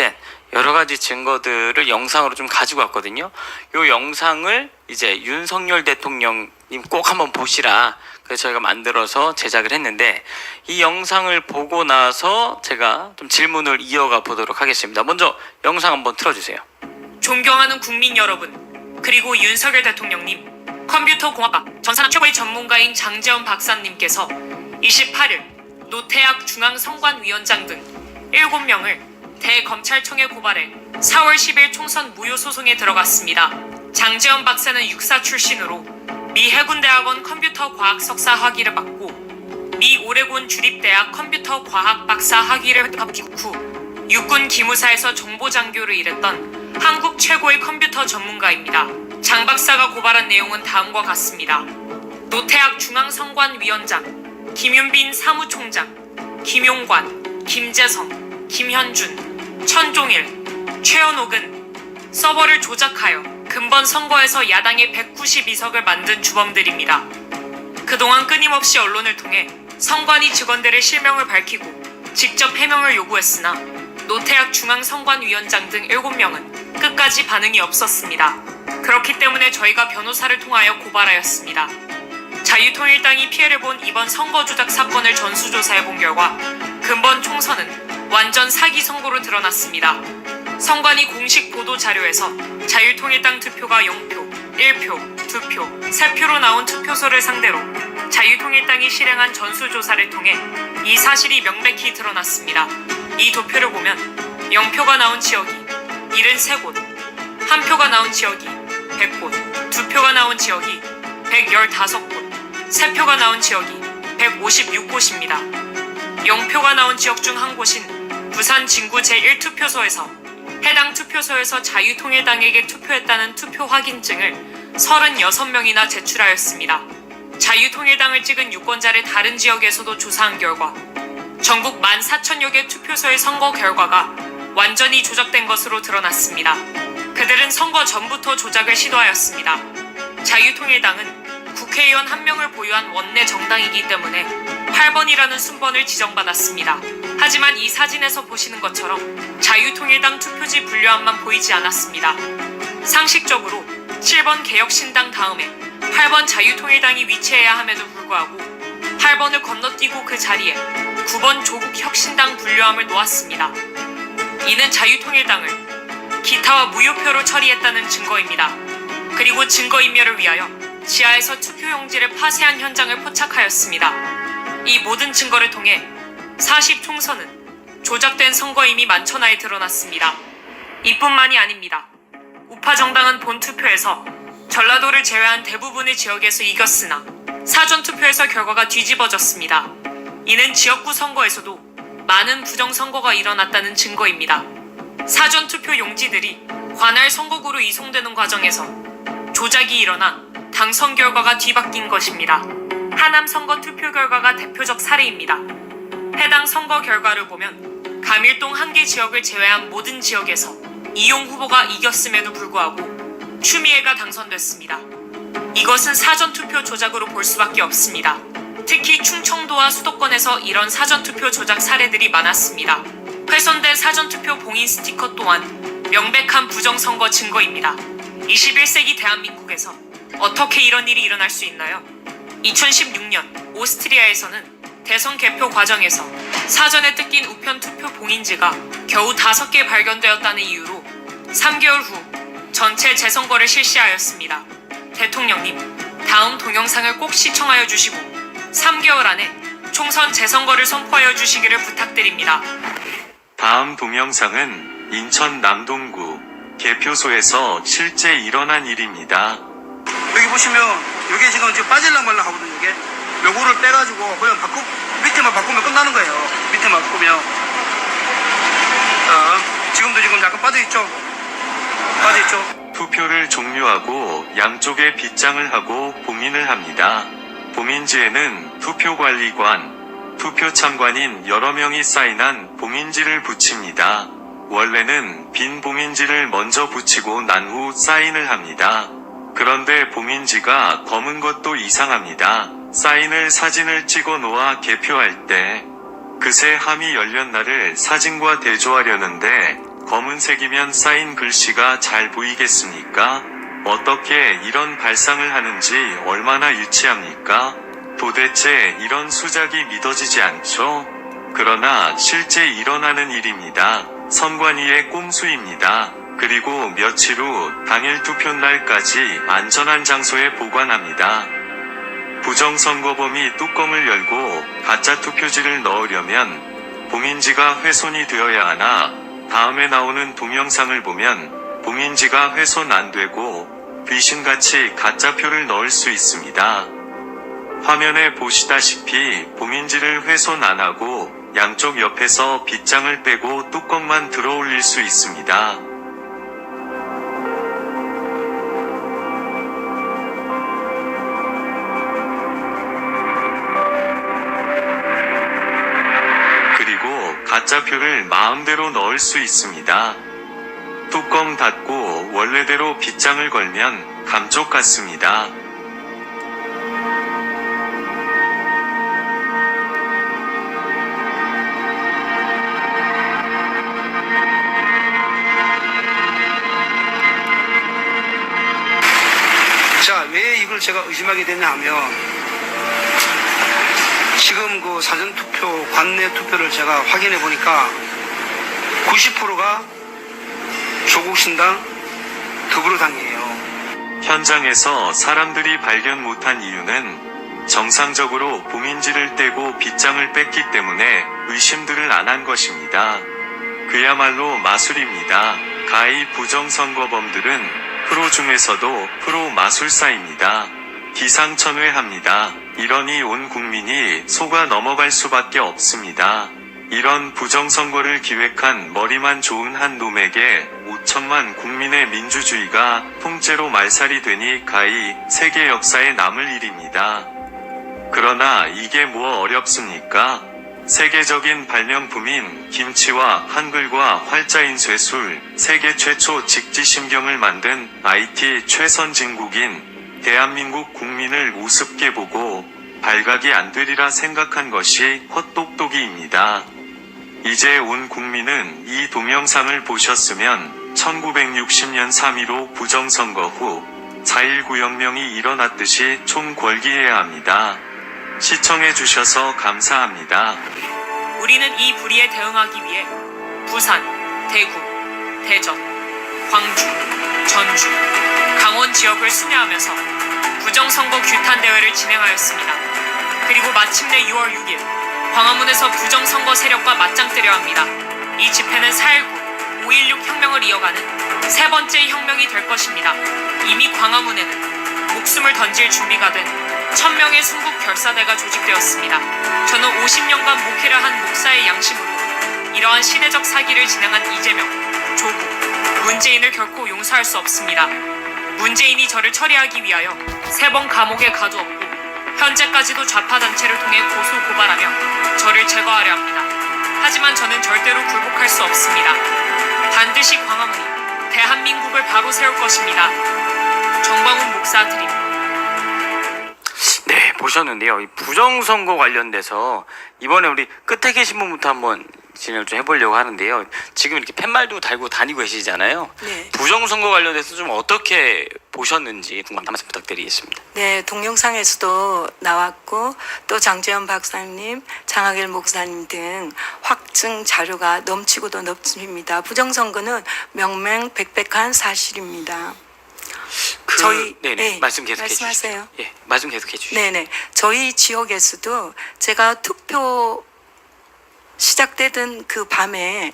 조작된 여러 가지 증거들을 영상으로 좀 가지고 왔거든요. 이 영상을 이제 윤석열 대통령님 꼭 한번 보시라. 그래서 저희가 만들어서 제작을 했는데 이 영상을 보고 나서 제가 좀 질문을 이어가 보도록 하겠습니다. 먼저 영상 한번 틀어주세요. 존경하는 국민 여러분, 그리고 윤석열 대통령님, 컴퓨터 공학과 전산학 최고의 전문가인 장재원 박사님께서 28일 노태학 중앙선관위원장 등 7명을 대검찰청에 고발해 4월 10일 총선 무효 소송에 들어갔습니다. 장재원 박사는 육사 출신으로 미 해군대학원 컴퓨터 과학 석사 학위를 받고 미 오레곤 주립대학 컴퓨터 과학 박사 학위를 획득한 직후 육군 기무사에서 정보 장교를 일했던 한국 최고의 컴퓨터 전문가입니다. 장 박사가 고발한 내용은 다음과 같습니다. 노태학 중앙선관위원장, 김윤빈 사무총장, 김용관, 김재성, 김현준, 천종일, 최현옥은 서버를 조작하여 근본 선거에서 야당의 192석을 만든 주범들입니다. 그동안 끊임없이 언론을 통해 선관위 직원들의 실명을 밝히고 직접 해명을 요구했으나 노태학 중앙선관위원장 등 7명은 끝까지 반응이 없었습니다. 그렇기 때문에 저희가 변호사를 통하여 고발하였습니다. 자유통일당이 피해를 본 이번 선거 조작 사건을 전수조사해 본 결과 근본 총선은 완전 사기 선거로 드러났습니다. 선관위 공식 보도 자료에서 자유통일당 투표가 0표, 1표, 2표, 3표로 나온 투표소를 상대로 자유통일당이 실행한 전수조사를 통해 이 사실이 명백히 드러났습니다. 이 도표를 보면 0표가 나온 지역이 73곳, 1표가 나온 지역이 100곳, 2표가 나온 지역이 115곳, 3표가 나온 지역이 156곳입니다. 0표가 나온 지역 중 한 곳인 부산 진구 제1투표소에서 해당 투표소에서 자유통일당에게 투표했다는 투표 확인증을 36명이나 제출하였습니다. 자유통일당을 찍은 유권자를 다른 지역에서도 조사한 결과 전국 14,000여 개 투표소의 선거 결과가 완전히 조작된 것으로 드러났습니다. 그들은 선거 전부터 조작을 시도하였습니다. 자유통일당은 국회의원 한 명을 보유한 원내 정당이기 때문에 8번이라는 순번을 지정받았습니다. 하지만 이 사진에서 보시는 것처럼 자유통일당 투표지 분류함만 보이지 않았습니다. 상식적으로 7번 개혁신당 다음에 8번 자유통일당이 위치해야 함에도 불구하고 8번을 건너뛰고 그 자리에 9번 조국혁신당 분류함을 놓았습니다. 이는 자유통일당을 기타와 무효표로 처리했다는 증거입니다. 그리고 증거인멸을 위하여 지하에서 투표용지를 파쇄한 현장을 포착하였습니다. 이 모든 증거를 통해 40 총선은 조작된 선거임이 만천하에 드러났습니다. 이뿐만이 아닙니다. 우파 정당은 본 투표에서 전라도를 제외한 대부분의 지역에서 이겼으나 사전 투표에서 결과가 뒤집어졌습니다. 이는 지역구 선거에서도 많은 부정 선거가 일어났다는 증거입니다. 사전 투표 용지들이 관할 선거구로 이송되는 과정에서 조작이 일어나 당선 결과가 뒤바뀐 것입니다. 하남 선거 투표 결과가 대표적 사례입니다. 해당 선거 결과를 보면 감일동 한 개 지역을 제외한 모든 지역에서 이용 후보가 이겼음에도 불구하고 추미애가 당선됐습니다. 이것은 사전 투표 조작으로 볼 수밖에 없습니다. 특히 충청도와 수도권에서 이런 사전 투표 조작 사례들이 많았습니다. 훼손된 사전 투표 봉인 스티커 또한 명백한 부정 선거 증거입니다. 21세기 대한민국에서 어떻게 이런 일이 일어날 수 있나요? 2016년 오스트리아에서는 대선 개표 과정에서 사전에 뜯긴 우편 투표 봉인지가 겨우 5개 발견되었다는 이유로 3개월 후 전체 재선거를 실시하였습니다. 대통령님, 다음 동영상을 꼭 시청하여 주시고 3개월 안에 총선 재선거를 선포하여 주시기를 부탁드립니다. 다음 동영상은 인천 남동구 개표소에서 실제 일어난 일입니다. 여기 보시면 이게 지금 지금 빠질랑 말랑 하거든요 이게 요거를 빼가지고 그냥 바꾸 밑에만 바꾸면 끝나는 거예요 밑에만 바꾸면 자 지금도 지금 약간 빠져있죠 빠져있죠 투표를 종료하고 양쪽에 빗장을 하고 봉인을 합니다. 봉인지에는 투표관리관, 투표 참관인 여러 명이 사인한 봉인지를 붙입니다. 원래는 빈 봉인지를 먼저 붙이고 난 후 사인을 합니다. 그런데 봉인지가 검은 것도 이상합니다. 사인을 사진을 찍어 놓아 개표할 때 그새 함이 열렸나를 사진과 대조하려는데 검은색이면 쌓인 글씨가 잘 보이겠습니까? 어떻게 이런 발상을 하는지 얼마나 유치합니까? 도대체 이런 수작이 믿어지지 않죠? 그러나 실제 일어나는 일입니다. 선관위의 꼼수입니다. 그리고 며칠 후 당일 투표 날까지 안전한 장소에 보관합니다. 부정선거범이 뚜껑을 열고 가짜 투표지를 넣으려면 봉인지가 훼손이 되어야 하나 다음에 나오는 동영상을 보면 봉인지가 훼손 안 되고 귀신같이 가짜 표를 넣을 수 있습니다. 화면에 보시다시피 봉인지를 훼손 안 하고 양쪽 옆에서 빗장을 빼고 뚜껑만 들어 올릴 수 있습니다. 가짜표를 마음대로 넣을 수 있습니다. 뚜껑 닫고 원래대로 빗장을 걸면 감쪽 같습니다. 자, 왜 이걸 제가 의심하게 됐냐 하면, 지금 그 사전투표, 관내 투표를 제가 확인해 보니까 90%가 조국신당 더불어당이에요. 현장에서 사람들이 발견 못한 이유는 정상적으로 봉인지를 떼고 빗장을 뺐기 때문에 의심들을 안 한 것입니다. 그야말로 마술입니다. 가히 부정선거범들은 프로 중에서도 프로 마술사입니다. 기상천외합니다. 이러니 온 국민이 속아 넘어갈 수밖에 없습니다. 이런 부정선거를 기획한 머리만 좋은 한 놈에게 5천만 국민의 민주주의가 통째로 말살이 되니 가히 세계 역사에 남을 일입니다. 그러나 이게 뭐 어렵습니까? 세계적인 발명품인 김치와 한글과 활자인 쇠술, 세계 최초 직지심경을 만든 IT 최선진국인 대한민국 국민을 우습게 보고 발각이 안 되리라 생각한 것이 헛똑똑이입니다. 이제 온 국민은 이 동영상을 보셨으면 1960년 3.15 부정선거 후 4.19 혁명이 일어났듯이 총궐기해야 합니다. 시청해주셔서 감사합니다. 우리는 이 불의에 대응하기 위해 부산, 대구, 대전, 광주, 전주, 강원 지역을 순회하면서 부정선거 규탄 대회를 진행하였습니다. 그리고 마침내 6월 6일 광화문에서 부정선거 세력과 맞짱 뜨려 합니다. 이 집회는 4.19, 5.16 혁명을 이어가는 세 번째 혁명이 될 것입니다. 이미 광화문에는 목숨을 던질 준비가 된 천명의 순국 결사대가 조직되었습니다. 저는 50년간 목회를 한 목사의 양심으로 이러한 시대적 사기를 진행한 이재명, 조국, 문재인을 결코 용서할 수 없습니다. 문재인이 저를 처리하기 위하여 세 번 감옥에 가두었고 현재까지도 좌파 단체를 통해 고소 고발하며 저를 제거하려 합니다. 하지만 저는 절대로 굴복할 수 없습니다. 반드시 광화문이 대한민국을 바로 세울 것입니다. 정광훈 목사 드립니다. 네, 보셨는데요. 이 부정선거 관련돼서 이번에 우리 끝에 계신 분부터 한번 진행을 좀 해보려고 하는데요. 지금 이렇게 팻말도 달고 다니고 계시잖아요. 네. 부정선거 관련돼서 좀 어떻게 보셨는지 궁금한 말씀 부탁드리겠습니다. 네, 동영상에서도 나왔고 또 장재현 박사님, 장학일 목사님 등 확증 자료가 넘치고도 넘칩니다. 부정선거는 명명백백한 사실입니다. 그, 저희- 네네 네, 말씀 계속해 주시죠. 말씀하세요. 예, 말씀 계속해 주시죠. 네네. 저희 지역에서도 제가 투표 시작되던 그 밤에